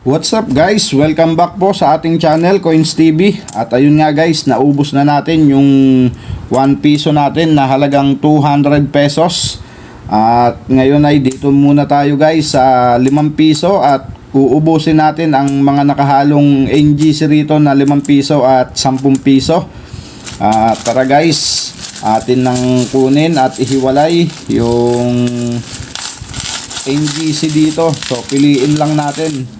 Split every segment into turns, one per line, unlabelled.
What's up guys? Welcome back po sa ating channel Coins TV At ayun nga guys, naubos na natin yung 1 piso natin na halagang 200 pesos. At ngayon ay dito muna tayo guys sa 5 piso. At uubusin natin ang mga nakahalong NGC rito na 5 piso at 10 piso. At tara guys, atin nang kunin at ihiwalay yung NGC dito. So piliin lang natin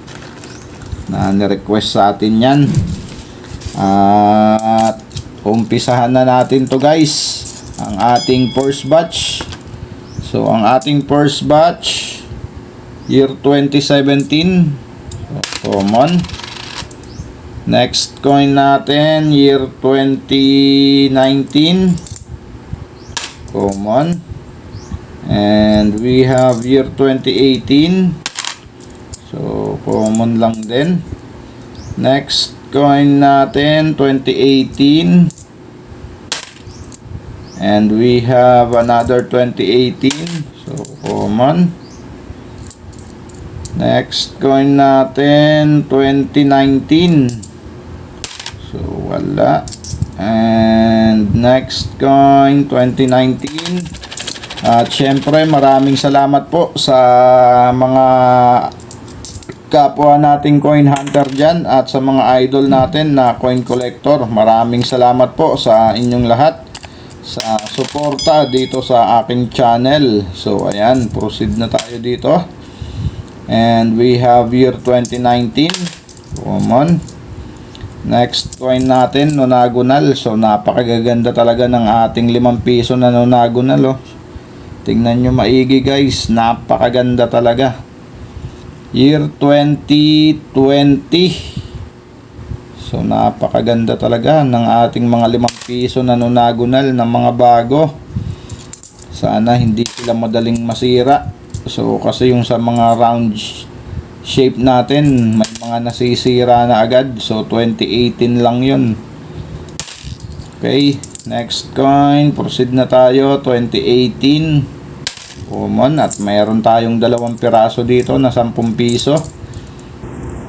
Na nirequest sa atin yan. At umpisahan na natin to guys. Ang ating first batch. So, ang ating first batch year 2017. So, common. Next coin natin, year 2019. Common. And we have year 2018. Common lang din. Next coin natin, 2018. And we have another 2018. So, common. Next coin natin, 2019. So, wala. And next coin, 2019. At syempre, maraming salamat po sa mga kapwa nating coin hunter dyan at sa mga idol natin na coin collector. Maraming salamat po sa inyong lahat sa suporta dito sa aking channel. So, ayan, proceed na tayo dito. And we have year 2019. Common. Next coin natin, nonagonal. So, napakagaganda talaga ng ating 5 piso na nonagonal. Oh. Tingnan nyo maigi guys. Napakaganda talaga. Year 2020. So, napakaganda talaga ng ating mga 5 piso na nonagonal ng mga bago. Sana hindi sila madaling masira. So, kasi yung sa mga round shape natin, may mga nasisira na agad. So, 2018 lang yun. Okay, next coin. Proceed na tayo. 2018. Common. At mayroon tayong dalawang piraso dito na 10 piso.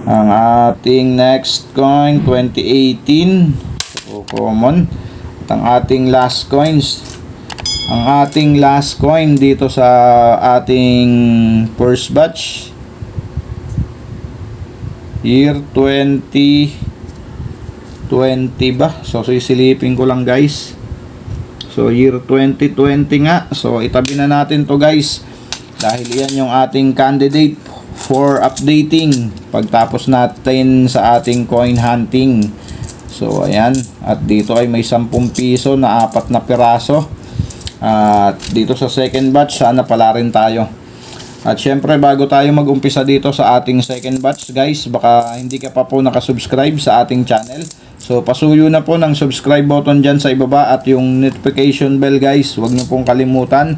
Ang ating next coin, 2018. So, common. At ang ating last coins, ang ating last coin dito sa ating first batch year 20 20 ba so sisilipin ko lang guys so year 2020 nga. So itabi na natin to guys. Dahil yan yung ating candidate for updating. Pagtapos natin sa ating coin hunting. So ayan. At dito ay may 10 piso na apat na piraso. At dito sa second batch sana pala rin tayo at syempre bago tayo mag-umpisa dito sa ating second batch guys, baka hindi ka pa po nakasubscribe sa ating channel. So pasuyo na po ng subscribe button dyan sa ibaba at yung notification bell guys, huwag niyo pong kalimutan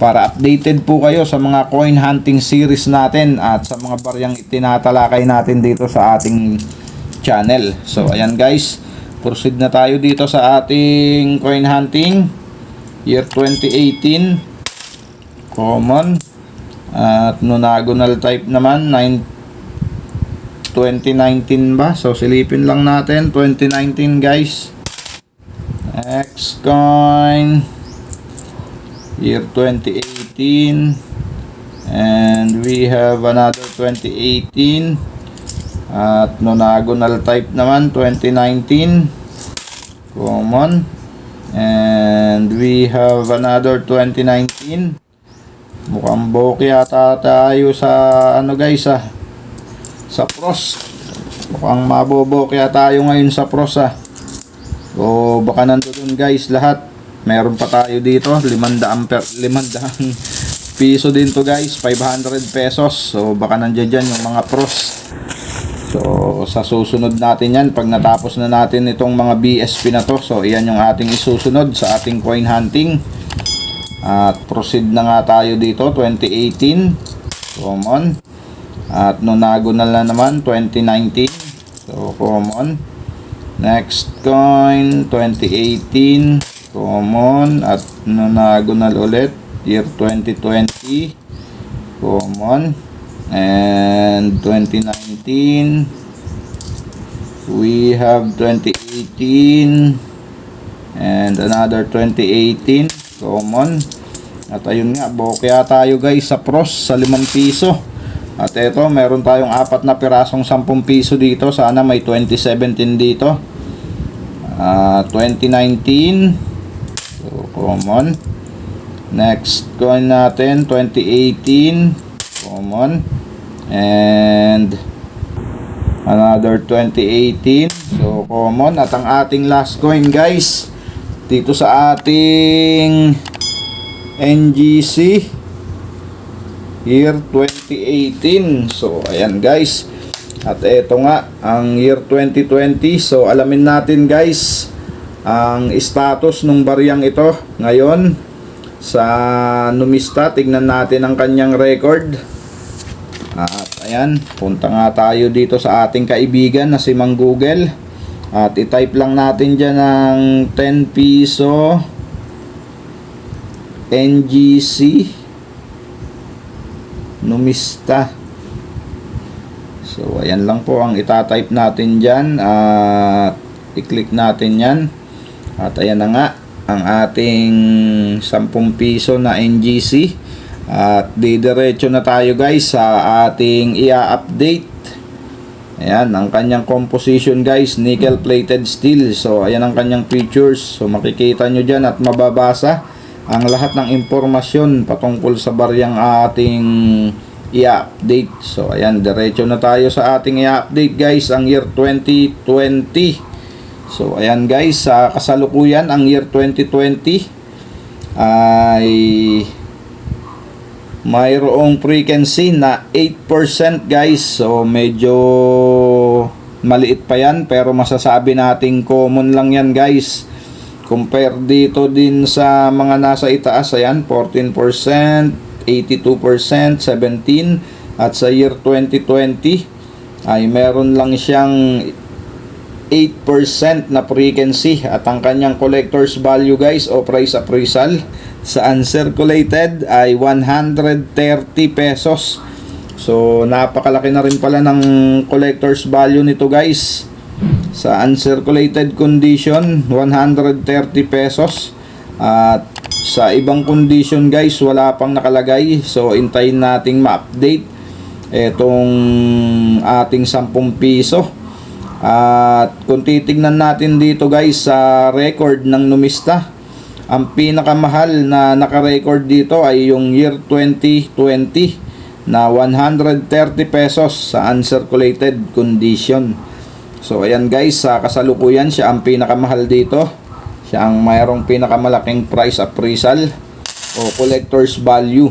para updated po kayo sa mga coin hunting series natin at sa mga baryang itinatalakay natin dito sa ating channel. So ayan guys, proceed na tayo dito sa ating coin hunting. Year 2018 common at nonagonal type naman, 9, 2019 ba? So, silipin lang natin. 2019 guys. X coin. Year 2018. And we have another 2018. At nonagonal type naman, 2019. Common. And we have another 2019. Mukhang bokeh yata tayo sa ano guys ah. Sa pros. Mukhang maboboke tayo ngayon sa pros ah. O baka nandoon guys lahat. Meron pa tayo dito 500 per 500 piso din to guys 500 pesos so baka nandiyan dyan yung mga pros So, sa susunod natin yan, pag natapos na natin itong mga BSP na to, so iyan yung ating isusunod sa ating coin hunting. At proceed na nga tayo dito, 2018, common. At nonago na naman, 2019, so common. Next coin, 2018, common. At nonagonal ulit, year 2020, common. And 2019, we have 2018, and another 2018, common. At ayun nga, bokya tayo guys sa pros sa 5 piso. At eto, meron tayong apat na pirasong 10 piso dito. Sana may 2017 dito. Ah, 2019. So, common. Next coin natin, 2018. Common. And another 2018. So, common. At ang ating last coin, guys, dito sa ating NGC year 2018. So, ayan guys. At eto nga, ang year 2020. So, alamin natin guys, ang status ng bariyang ito ngayon sa numista. Tignan natin ang kanyang record. At ayan, punta nga tayo dito sa ating kaibigan na si Mang Google. At i-type lang natin dyan ng 10 piso NGC Numista. So, ayan lang po ang itatype natin dyan. At i-click natin yan. At ayan na nga ang ating 10 piso na NGC. At didiretso na tayo guys sa ating i-update. Ayan, ang kanyang composition guys, nickel plated steel. So, ayan ang kanyang features. So, makikita nyo dyan at mababasa ang lahat ng impormasyon patungkol sa bariyang ating i-update. So, ayan, diretso na tayo sa ating i-update guys, ang year 2020. So, ayan guys, sa kasalukuyan, ang year 2020 ay mayroong frequency na 8% guys. So, medyo maliit pa yan, pero masasabi nating common lang yan guys. Compare dito din sa mga nasa itaas, ayan, 14%, 82%, 17%, at sa year 2020 ay meron lang siyang 8% na frequency at ang kanyang collector's value guys o price appraisal sa uncirculated ay 130 pesos. So napakalaki na rin pala ng collector's value nito guys. Sa uncirculated condition 130 pesos. At sa ibang condition guys wala pang nakalagay. So intayin nating ma-update etong ating 10 piso. At kung titignan natin dito guys sa record ng numista ang pinakamahal na naka-record dito ay yung year 2020 na 130 pesos sa uncirculated condition So ayan guys, sa kasalukuyan siya ang pinakamahal dito. Siya ang mayroong pinakamalaking price appraisal o collector's value.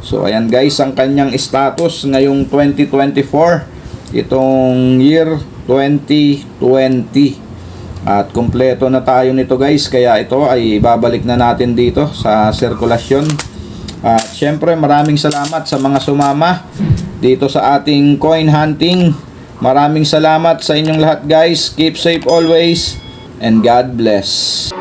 So ayan guys, ang kanyang status ngayong 2024, itong year 2020. At kompleto na tayo nito guys, kaya ito ay babalik na natin dito sa sirkulasyon. At syempre maraming salamat sa mga sumama dito sa ating coin hunting. Maraming salamat sa inyong lahat guys. Keep safe always and God bless.